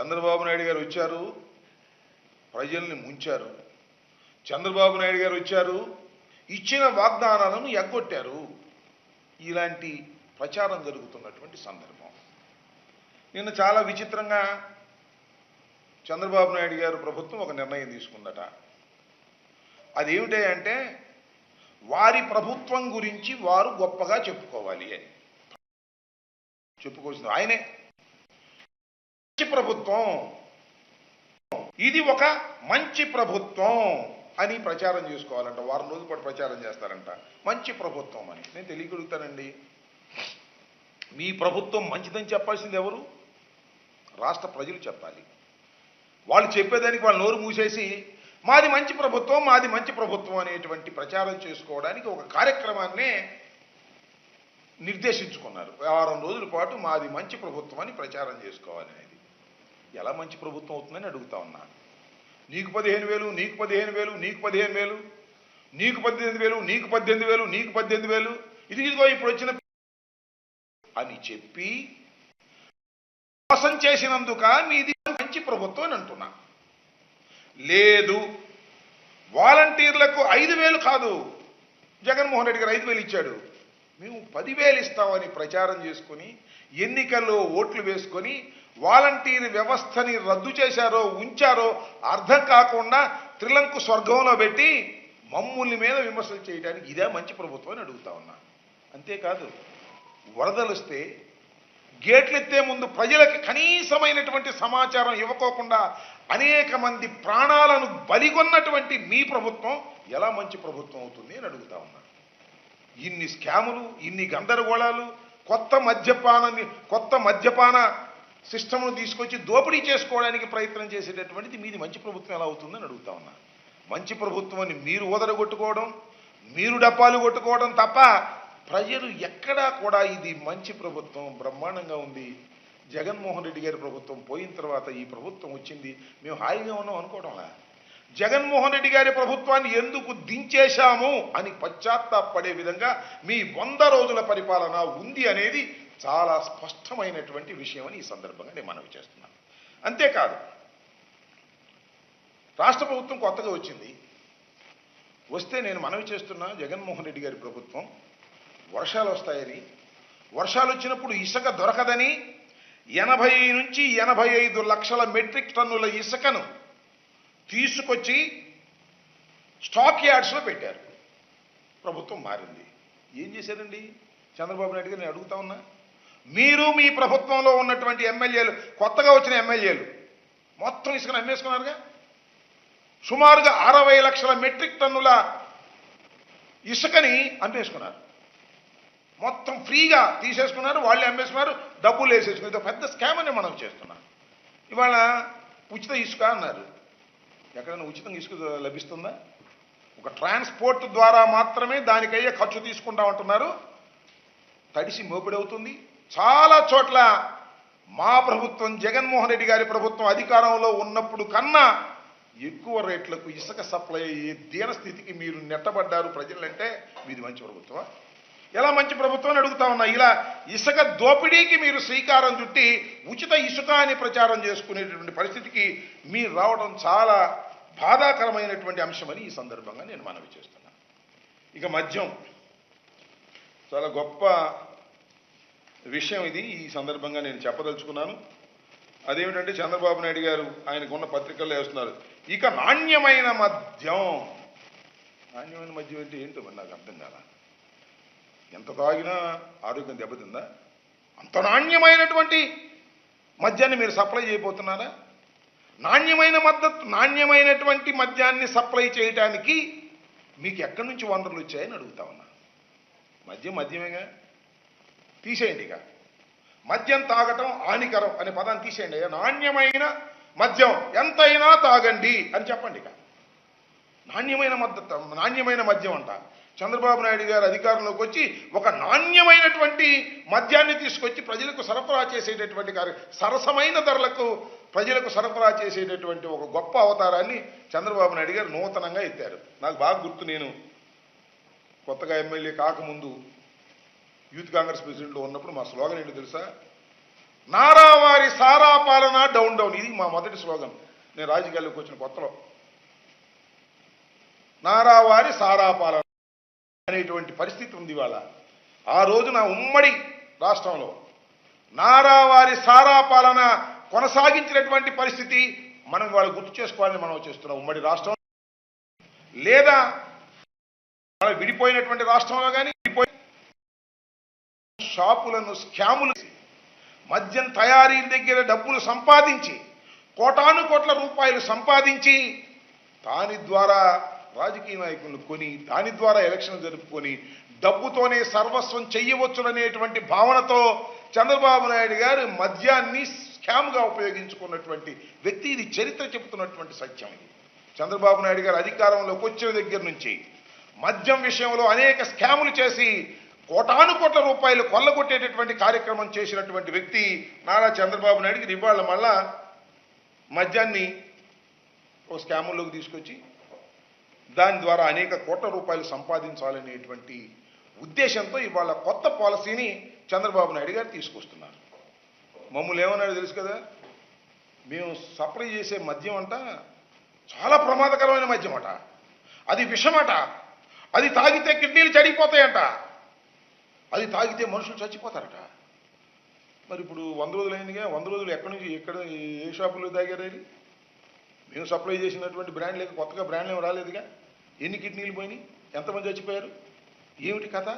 చంద్రబాబు నాయుడు గారు వచ్చారు ప్రజల్ని ముంచారు. చంద్రబాబు నాయుడు గారు వచ్చారు ఇచ్చిన వాగ్దానాలను ఎగ్గొట్టారు. ఇలాంటి ప్రచారం జరుగుతున్నటువంటి సందర్భం. నిన్న చాలా విచిత్రంగా చంద్రబాబు నాయుడు గారు ప్రభుత్వం ఒక నిర్ణయం తీసుకుందట. అదేమిటి అంటే వారి ప్రభుత్వం గురించి వారు గొప్పగా చెప్పుకోవాలి అని. చెప్పుకోవాల్సింది ఆయనే. మంచి ప్రభుత్వం. ఇది ఒక మంచి ప్రభుత్వం అని ప్రచారం చేసుకోవాలంట. వారం రోజుల పాటు ప్రచారం చేస్తారంట. మంచి ప్రభుత్వం అని. నేను తెలియగలుగుతానండి. మీ ప్రభుత్వం మంచిదని చెప్పాల్సింది ఎవరు? రాష్ట్ర ప్రజలు చెప్పాలి. వాళ్ళు చెప్పేదానికి వాళ్ళు నోరు మూసేసి మాది మంచి ప్రభుత్వం మాది మంచి ప్రభుత్వం అనేటువంటి ప్రచారం చేసుకోవడానికి ఒక కార్యక్రమాన్నే నిర్దేశించుకున్నారు. వారం రోజుల పాటు మాది మంచి ప్రభుత్వం అని ప్రచారం చేసుకోవాలి అనేది. ఎలా మంచి ప్రభుత్వం అవుతుందని అడుగుతా ఉన్నా. నీకు పదిహేను వేలు నీకు పదిహేను వేలు నీకు పదిహేను వేలు నీకు పద్దెనిమిది వేలు నీకు పద్దెనిమిది వేలు నీకు పద్దెనిమిది వేలు. ఇది ఇదిగో ఇప్పుడు వచ్చిన అని చెప్పి మోసం చేసినందుక మీది మంచి ప్రభుత్వం అని అంటున్నా. లేదు వాలంటీర్లకు ఐదు వేలు కాదు. జగన్మోహన్ రెడ్డి గారు ఐదు వేలు ఇచ్చాడు. మేము పదివేలు ఇస్తామని ప్రచారం చేసుకొని ఎన్నికల్లో ఓట్లు వేసుకొని వాలంటీర్ వ్యవస్థని రద్దు చేశారో ఉంచారో అర్థం కాకుండా త్రిలంకు స్వర్గంలో పెట్టి మమ్ముల్ని మీద విమర్శలు చేయడానికి ఇదే మంచి ప్రభుత్వం అని అడుగుతా ఉన్నా. అంతేకాదు వరదలు వస్తే గేట్లు ఎత్తే ముందు ప్రజలకి కనీసమైనటువంటి సమాచారం ఇవ్వకోకుండా అనేక మంది ప్రాణాలను బలిగొన్నటువంటి మీ ప్రభుత్వం ఎలా మంచి ప్రభుత్వం అవుతుంది అని అడుగుతా ఉన్నా. ఇన్ని స్కాములు ఇన్ని గందరగోళాలు కొత్త మద్యపానాన్ని కొత్త మద్యపాన సిస్టమ్ను తీసుకొచ్చి దోపిడీ చేసుకోవడానికి ప్రయత్నం చేసేటటువంటిది మీది మంచి ప్రభుత్వం ఎలా అవుతుందని అడుగుతా ఉన్నా. మంచి ప్రభుత్వం అని మీరు ఓదరగొట్టుకోవడం మీరు డప్పాలు కొట్టుకోవడం తప్ప ప్రజలు ఎక్కడా కూడా ఇది మంచి ప్రభుత్వం బ్రహ్మాండంగా ఉంది. జగన్మోహన్ రెడ్డి గారి ప్రభుత్వం పోయిన తర్వాత ఈ ప్రభుత్వం వచ్చింది. మేము హాయిగా ఉన్నాం అనుకోవడంలా? జగన్మోహన్ రెడ్డి గారి ప్రభుత్వాన్ని ఎందుకు దించేశాము అని పశ్చాత్తాపడే విధంగా మీ వంద రోజుల పరిపాలన ఉంది అనేది చాలా స్పష్టమైనటువంటి విషయం అని ఈ సందర్భంగా నేను మనవి చేస్తున్నాను. అంతేకాదు రాష్ట్ర ప్రభుత్వం కొత్తగా వచ్చింది. వస్తే నేను మనవి చేస్తున్నా జగన్మోహన్ రెడ్డి గారి ప్రభుత్వం వర్షాలు వస్తాయని. వర్షాలు వచ్చినప్పుడు ఇసుక దొరకదని ఎనభై నుంచి ఎనభై ఐదు లక్షల మెట్రిక్ టన్నుల ఇసుకను తీసుకొచ్చి స్టాక్ యార్డ్స్లో పెట్టారు. ప్రభుత్వం మారింది. ఏం చేశారండి? చంద్రబాబు నాయుడు గారు నేను అడుగుతా ఉన్నా. మీరు మీ ప్రభుత్వంలో ఉన్నటువంటి ఎమ్మెల్యేలు కొత్తగా వచ్చిన ఎమ్మెల్యేలు మొత్తం ఇసుకను అమ్మేసుకున్నారుగా? సుమారుగా అరవై లక్షల మెట్రిక్ టన్నుల ఇసుకని అమ్మేసుకున్నారు. మొత్తం ఫ్రీగా తీసేసుకున్నారు వాళ్ళే అమ్మేసుకున్నారు డబ్బులు వేసేసుకున్నారు. ఇది పెద్ద స్కామ్ అని మనం చేస్తున్నాం. ఇవాళ ఉచిత ఇసుక అన్నారు. ఎక్కడైనా ఉచితంగా ఇసుక లభిస్తుందా? ఒక ట్రాన్స్పోర్ట్ ద్వారా మాత్రమే దానికయ్యే ఖర్చు తీసుకుంటా ఉంటున్నారు తడిసి మోపిడవుతుంది. చాలా చోట్ల మా ప్రభుత్వం జగన్మోహన్ రెడ్డి గారి ప్రభుత్వం అధికారంలో ఉన్నప్పుడు కన్నా ఎక్కువ రేట్లకు ఇసుక సప్లై అయ్యే దీన స్థితికి మీరు నెట్టబడ్డారు ప్రజలంటే మీది మంచి ప్రభుత్వం ఎలా మంచి ప్రభుత్వం అడుగుతా ఉన్నా ఇలా ఇసుక దోపిడీకి మీరు శ్రీకారం చుట్టి ఉచిత ఇసుక అని ప్రచారం చేసుకునేటటువంటి పరిస్థితికి మీరు రావడం చాలా బాధాకరమైనటువంటి అంశమని ఈ సందర్భంగా నేను మనవి చేస్తున్నాను ఇక మద్యం చాలా గొప్ప విషయం ఇది. ఈ సందర్భంగా నేను చెప్పదలుచుకున్నాను. అదేమిటంటే చంద్రబాబు నాయుడు గారు ఆయనకున్న పత్రికల్లో వేస్తున్నారు. ఇక నాణ్యమైన మద్యం. నాణ్యమైన మద్యం అంటే ఏంటో మరి నాకు అర్థం కాదా ఎంత తాగినా ఆరోగ్యం దెబ్బతిందా? అంత నాణ్యమైనటువంటి మద్యాన్ని మీరు సప్లై చేయబోతున్నారా? నాణ్యమైన మద్దతు నాణ్యమైనటువంటి మద్యాన్ని సప్లై చేయడానికి మీకు ఎక్కడి నుంచి వనరులు వచ్చాయని అడుగుతా ఉన్నా. మద్యం మద్యమేగా? తీసేయండి ఇక. మద్యం తాగటం హానికరం అనే పదాన్ని తీసేయండి. నాణ్యమైన మద్యం ఎంతైనా తాగండి అని చెప్పండి ఇక. నాణ్యమైన మద్దతు నాణ్యమైన మద్యం అంట. చంద్రబాబు నాయుడు గారు అధికారంలోకి వచ్చి ఒక నాణ్యమైనటువంటి మద్యాన్ని తీసుకొచ్చి ప్రజలకు సరఫరా చేసేటటువంటి కార్య సరసమైన ధరలకు ప్రజలకు సరఫరా చేసేటటువంటి ఒక గొప్ప అవతారాన్ని చంద్రబాబు నాయుడు గారు నూతనంగా ఎత్తారు. నాకు బాగా గుర్తు నేను కొత్తగా ఎమ్మెల్యే కాకముందు యూత్ కాంగ్రెస్ ప్రెసిడెంట్లో ఉన్నప్పుడు మా స్లోగన్ ఏంటి తెలుసా? నారావారి సారా పాలన డౌన్ డౌన్. ఇది మా మొదటి స్లోగన్. నేను రాజకీయాల్లోకి వచ్చిన కొత్తలో. నారావారి సారాపాలన అనేటువంటి పరిస్థితి ఉంది ఇవాళ. ఆ రోజున ఉమ్మడి రాష్ట్రంలో నారావారి సారా పాలన కొనసాగించినటువంటి పరిస్థితి మనం ఇవాళ గుర్తు చేసుకోవాలని మనం చేస్తున్నాం ఉమ్మడి రాష్ట్రం లేదా విడిపోయినటువంటి రాష్ట్రంలో కానీ షాపులను స్కాములు మద్యం తయారీ దగ్గర డబ్బులు సంపాదించి కోటాను కోట్ల రూపాయలు సంపాదించి దాని ద్వారా రాజకీయ నాయకులను కొని దాని ద్వారా ఎలక్షన్ జరుపుకొని డబ్బుతోనే సర్వస్వం చెయ్యవచ్చుననేటువంటి భావనతో చంద్రబాబు నాయుడు గారు మద్యాన్ని స్కామ్గా ఉపయోగించుకున్నటువంటి వ్యక్తి. ఇది చరిత్ర చెబుతున్నటువంటి సత్యం ఇది. చంద్రబాబు నాయుడు గారు అధికారంలోకి వచ్చిన దగ్గర నుంచి మద్యం విషయంలో అనేక స్కాములు చేసి కోటాను కోట్ల రూపాయలు కొల్లగొట్టేటటువంటి కార్యక్రమం చేసినటువంటి వ్యక్తి నారా చంద్రబాబు నాయుడుకి ఇవాళ మళ్ళా మద్యాన్ని ఓ స్కాముల్లోకి తీసుకొచ్చి దాని ద్వారా అనేక కోట్ల రూపాయలు సంపాదించాలనేటువంటి ఉద్దేశంతో ఇవాళ కొత్త పాలసీని చంద్రబాబు నాయుడు గారు తీసుకొస్తున్నారు. మమ్మల్ని ఏమన్నాడు తెలుసు కదా? మేము సప్లై చేసే మద్యం అంట చాలా ప్రమాదకరమైన మద్యం అట. అది విషమట. అది తాగితే కిడ్నీలు చెడిపోతాయంట అది తాగితే మనుషులు చచ్చిపోతారట. మరి ఇప్పుడు వంద రోజులు అయిందిగా వంద రోజులు ఎక్కడి నుంచి ఎక్కడ ఏ షాపులో తాగారు అది? మేము సప్లై చేసినటువంటి బ్రాండ్ లేక కొత్తగా బ్రాండ్లు ఏమి రాలేదుగా? ఎన్ని కిడ్నీలు పోయినాయి? ఎంతమంది చచ్చిపోయారు? ఏమిటి కథ?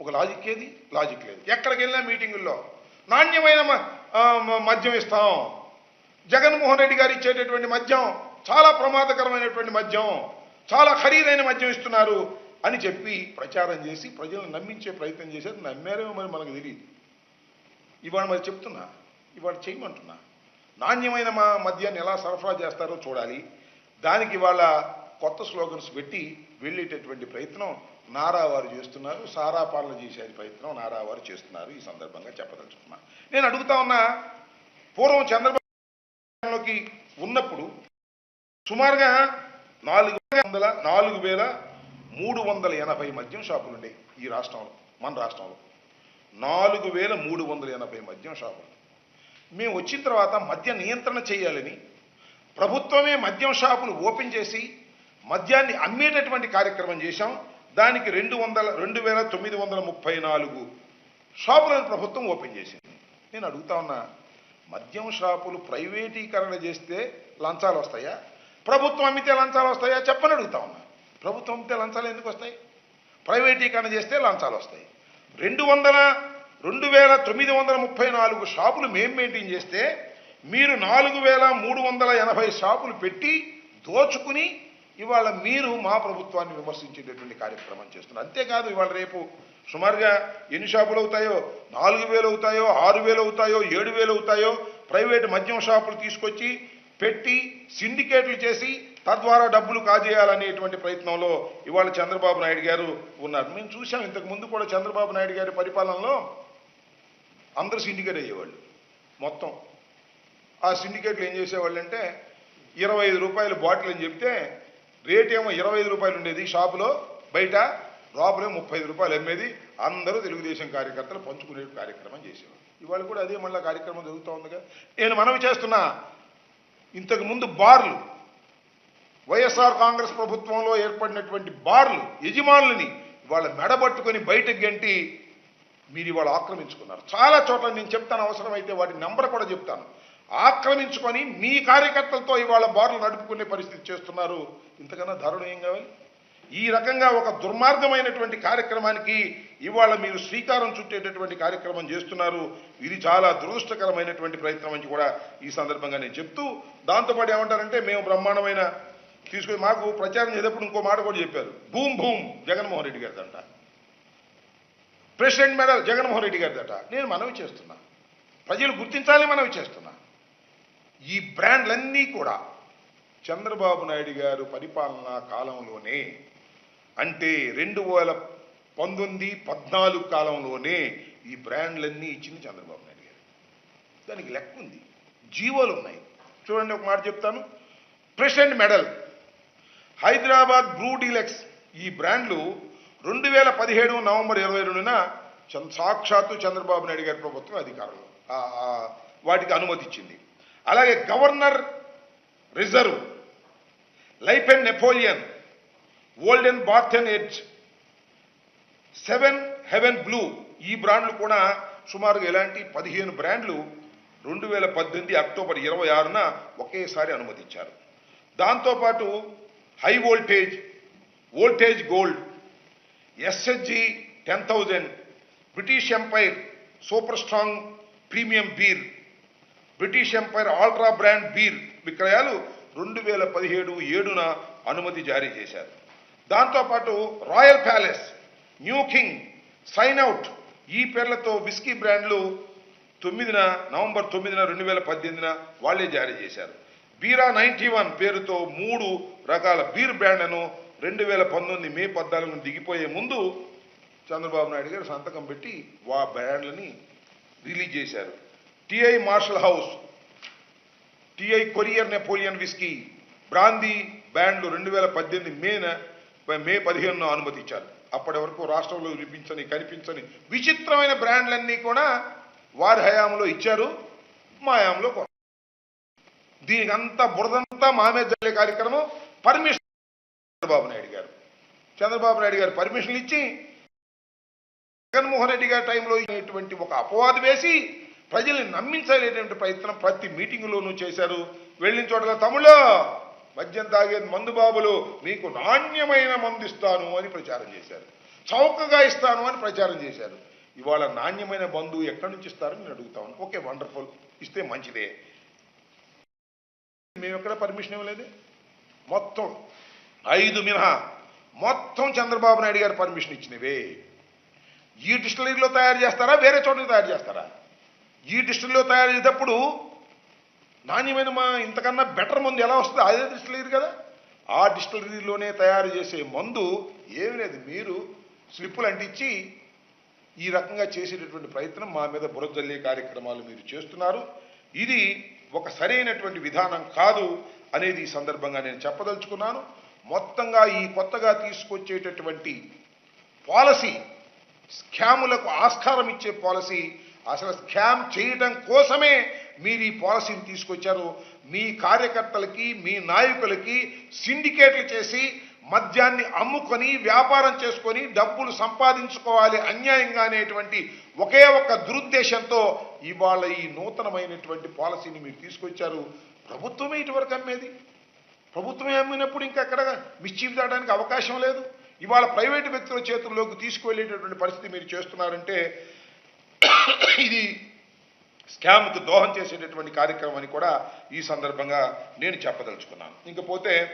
ఒక లాజిక్ ఏది? లాజిక్ లేదు. ఎక్కడికి వెళ్ళినా మీటింగుల్లో నాణ్యమైన మ- మద్యం ఇస్తాం. జగన్మోహన్ రెడ్డి గారు ఇచ్చేటటువంటి మద్యం చాలా ప్రమాదకరమైనటువంటి మద్యం చాలా ఖరీదైన మద్యం ఇస్తున్నారు. అని చెప్పి ప్రచారం చేసి ప్రజలను నమ్మించే ప్రయత్నం చేశారు. నమ్మారేమో మరి మనకు తెలియదు ఇవాళ మరి చెప్తున్నా ఇవాళ చేయమంటున్నా. నాణ్యమైన మా మద్యాన్ని ఎలా సరఫరా చేస్తారో చూడాలి. దానికి ఇవాళ కొత్త స్లోగన్స్ పెట్టి వెళ్ళేటటువంటి ప్రయత్నం నారా వారు చేస్తున్నారు. సారా పాలన చేసే ప్రయత్నం నారా వారు చేస్తున్నారు. ఈ సందర్భంగా చెప్పదలుచుకున్నా. నేను అడుగుతా ఉన్నా పూర్వం చంద్రబాబులోకి ఉన్నప్పుడు సుమారుగా నాలుగు వందల నాలుగు వేల మూడు వందల ఎనభై మద్యం షాపులు ఉండేవి ఈ రాష్ట్రంలో మన రాష్ట్రంలో. నాలుగు వేల మూడు వందల ఎనభై మద్యం షాపులు. మేము వచ్చిన తర్వాత మద్య నియంత్రణ చేయాలని ప్రభుత్వమే మద్యం షాపులు ఓపెన్ చేసి మద్యాన్ని అమ్మేటటువంటి కార్యక్రమం చేశాం. దానికి రెండు వందల రెండు వేల తొమ్మిది వందల ముప్పై నాలుగు షాపులను ప్రభుత్వం ఓపెన్ చేసింది. నేను అడుగుతా ఉన్నా మద్యం షాపులు ప్రైవేటీకరణ చేస్తే లంచాలు వస్తాయా? ప్రభుత్వం అమ్మితే లంచాలు వస్తాయా? చెప్పని అడుగుతా ఉన్నా. ప్రభుత్వం అమ్మితే లంచాలు ఎందుకు వస్తాయి? ప్రైవేటీకరణ చేస్తే లంచాలు వస్తాయి. రెండు వందల రెండు వేల తొమ్మిది వందల ముప్పై నాలుగు షాపులు మేము మెయింటైన్ చేస్తే మీరు నాలుగు వేల మూడు వందల ఎనభై షాపులు పెట్టి దోచుకుని ఇవాళ మీరు మా ప్రభుత్వాన్ని విమర్శించేటటువంటి కార్యక్రమం చేస్తున్నారు. అంతేకాదు ఇవాళ రేపు సుమారుగా ఎన్ని షాపులు అవుతాయో? నాలుగు వేలు అవుతాయో? ఆరు వేలు అవుతాయో? ఏడు వేలు అవుతాయో? ప్రైవేట్ మద్యం షాపులు తీసుకొచ్చి పెట్టి సిండికేట్లు చేసి తద్వారా డబ్బులు కాజేయాలనేటువంటి ప్రయత్నంలో ఇవాళ చంద్రబాబు నాయుడు గారు ఉన్నారు. మేము చూసాం ఇంతకు ముందు కూడా చంద్రబాబు నాయుడు గారి పరిపాలనలో అందరూ సిండికేట్ అయ్యేవాళ్ళు. మొత్తం. ఆ సిండికేట్లు ఏం చేసేవాళ్ళు అంటే ఇరవై ఐదు రూపాయలు బాటిల్ అని చెప్తే రేట్ ఏమో ఇరవై ఐదు రూపాయలు ఉండేది షాపులో బయట లోపలే ముప్పై ఐదు రూపాయలు అమ్మేది. అందరూ తెలుగుదేశం కార్యకర్తలు పంచుకునే కార్యక్రమం చేసేవారు. ఇవాళ కూడా అదే మళ్ళీ కార్యక్రమం జరుగుతూ ఉందిగా. నేను మనవి చేస్తున్నా ఇంతకు ముందు బార్లు వైఎస్ఆర్ కాంగ్రెస్ ప్రభుత్వంలో ఏర్పడినటువంటి బార్లు యజమానులని వాళ్ళ మెడబట్టుకొని బయటకు గంటి మీరు ఇవాళ ఆక్రమించుకున్నారు. చాలా చోట్ల నేను చెప్తాను అవసరమైతే వాటి నెంబర్ కూడా చెప్తాను. ఆక్రమించుకొని మీ కార్యకర్తలతో ఇవాళ బార్లు నడుపుకునే పరిస్థితి చేస్తున్నారు. ఇంతకన్నా దారుణం ఏం కావాలి? ఈ రకంగా ఒక దుర్మార్గమైనటువంటి కార్యక్రమానికి ఇవాళ మీరు శ్రీకారం చుట్టేటటువంటి కార్యక్రమం చేస్తున్నారు. ఇది చాలా దురదృష్టకరమైనటువంటి ప్రయత్నం అని కూడా ఈ సందర్భంగా నేను చెప్తూ దాంతోపాటు ఏమంటారంటే మేము బ్రహ్మాండమైన తీసుకొని మాకు ప్రచారం చేసేటప్పుడు ఇంకో మాట కూడా చెప్పారు. భూమ్ భూమ్ జగన్మోహన్ రెడ్డి గారిదంట. ప్రెసిడెంట్ మెడల్ జగన్మోహన్ రెడ్డి గారిదట. నేను మనవి చేస్తున్నా. ప్రజలు గుర్తించాలని మనవి చేస్తున్నా. ఈ బ్రాండ్లన్నీ కూడా చంద్రబాబు నాయుడు గారు పరిపాలనా కాలంలోనే అంటే రెండు వేల పంతొమ్మిది పద్నాలుగు కాలంలోనే ఈ బ్రాండ్లన్నీ ఇచ్చింది చంద్రబాబు నాయుడు గారు. దానికి లెక్క ఉంది. జీవోలు ఉన్నాయి. చూడండి ఒక మాట చెప్తాను. President medal Hyderabad brew deluxe ఈ బ్రాండ్లు రెండు వేల పదిహేడు నవంబర్ ఇరవై రెండున సాక్షాత్తు చంద్రబాబు నాయుడు గారి ప్రభుత్వం అధికారంలో వాటికి అనుమతి ఇచ్చింది అలాగే governor reserve life and Napoleon olden barthen edge seven heaven blue ఈ బ్రాండ్లు కూడా సుమారుగా ఇలాంటి పదిహేను బ్రాండ్లు రెండు వేల పద్దెనిమిది అక్టోబర్ ఇరవై ఆరున ఒకేసారి అనుమతించారు దాంతోపాటు high voltage voltage gold SHG ten thousand British empire super strong premium beer British empire ultra brand beer విక్రయాలు రెండు వేల పదిహేడు ఏడున అనుమతి జారీ చేశారు. దాంతోపాటు royal palace new king sign out ఈ పేర్లతో విస్కీ బ్రాండ్లు తొమ్మిదిన నవంబర్ తొమ్మిదిన రెండు వేల పద్దెనిమిదిన వాళ్ళే జారీ చేశారు. బీరా నైంటీ వన్ పేరుతో మూడు రకాల బీర్ బ్రాండ్లను రెండు వేల పంతొమ్మిది మే పద్నాలుగున దిగిపోయే ముందు చంద్రబాబు నాయుడు గారు సంతకం పెట్టి వా బ్రాండ్లని రిలీజ్ చేశారు. TI marshal house TI courier Napoleon whisky brandy బ్యాండ్లు రెండు వేల పద్దెనిమిది మేన మే పదిహేనున అనుమతించారు. అప్పటి వరకు రాష్ట్రంలో వినిపించని కనిపించని విచిత్రమైన బ్రాండ్లన్నీ కూడా వారి హయాంలో ఇచ్చారు. మా హయాంలో కొ- దీనికి అంతా బురదంతా మామే జల్లే కార్యక్రమం పర్మిషన్ చంద్రబాబు నాయుడు గారు. చంద్రబాబు నాయుడు గారు పర్మిషన్ ఇచ్చి జగన్మోహన్ రెడ్డి గారి టైంలో ఇటువంటి ఒక అపవాదు వేసి ప్రజల్ని నమ్మించలేటువంటి ప్రయత్నం ప్రతి మీటింగులోనూ చేశారు. వెళ్ళిన చోటగా తమిళ మద్యం తాగేది మందు బాబులు మీకు నాణ్యమైన మందు ఇస్తాను అని ప్రచారం చేశారు. చౌకగా ఇస్తాను అని ప్రచారం చేశారు. ఇవాళ నాణ్యమైన బంధువు ఎక్కడి నుంచి ఇస్తారని నేను అడుగుతాను ఓకే వండర్ఫుల్. ఇస్తే మంచిదే. మేము ఎక్కడ పర్మిషన్ ఇవ్వలేదు? మొత్తం. ఐదు మినహా. మొత్తం చంద్రబాబు నాయుడు గారు పర్మిషన్ ఇచ్చినవే. ఈ డిస్టిలరీలో తయారు చేస్తారా? వేరే చోట తయారు చేస్తారా? ఈ డిస్టిలరీలో తయారు చేసేటప్పుడు నాణ్యమైన మా ఇంతకన్నా బెటర్ మందు ఎలా వస్తుంది? అదే డిస్టిలరీ కదా. ఆ డిస్టిలరీలోనే తయారు చేసే మందు ఏమి లేదు. మీరు స్లిప్పులు అంటించి ఈ రకంగా చేసేటటువంటి ప్రయత్నం మా మీద బురజల్లే కార్యక్రమాలు మీరు చేస్తున్నారు. ఇది ఒక సరైనటువంటి విధానం కాదు అనేది ఈ సందర్భంగా నేను చెప్పదలుచుకున్నాను. మొత్తంగా ఈ కొత్తగా తీసుకొచ్చేటటువంటి పాలసీ స్కాములకు ఆస్కారం ఇచ్చే పాలసీ అసలు స్కామ్ చేయడం కోసమే మీరు ఈ పాలసీని తీసుకొచ్చారు. మీ కార్యకర్తలకి మీ నాయకులకి సిండికేట్లు చేసి మద్యాన్ని అమ్ముకొని వ్యాపారం చేసుకొని డబ్బులు సంపాదించుకోవాలి అన్యాయంగా అనేటువంటి ఒకే ఒక్క దురుద్దేశంతో ఇవాళ ఈ నూతనమైనటువంటి పాలసీని మీరు తీసుకొచ్చారు. ప్రభుత్వమే ఇటువరకు అమ్మేది. ప్రభుత్వమే అమ్మినప్పుడు ఇంకా ఎక్కడ మిస్చీఫ్ దాటానికి అవకాశం లేదు. ఇవాళ ప్రైవేటు వ్యక్తుల చేతుల్లోకి తీసుకువెళ్ళేటటువంటి పరిస్థితి మీరు చేస్తున్నారంటే ఇది స్కామ్కు దోహం చేసేటటువంటి కార్యక్రమం అని కూడా ఈ సందర్భంగా నేను చెప్పదలుచుకున్నాను. ఇంకపోతే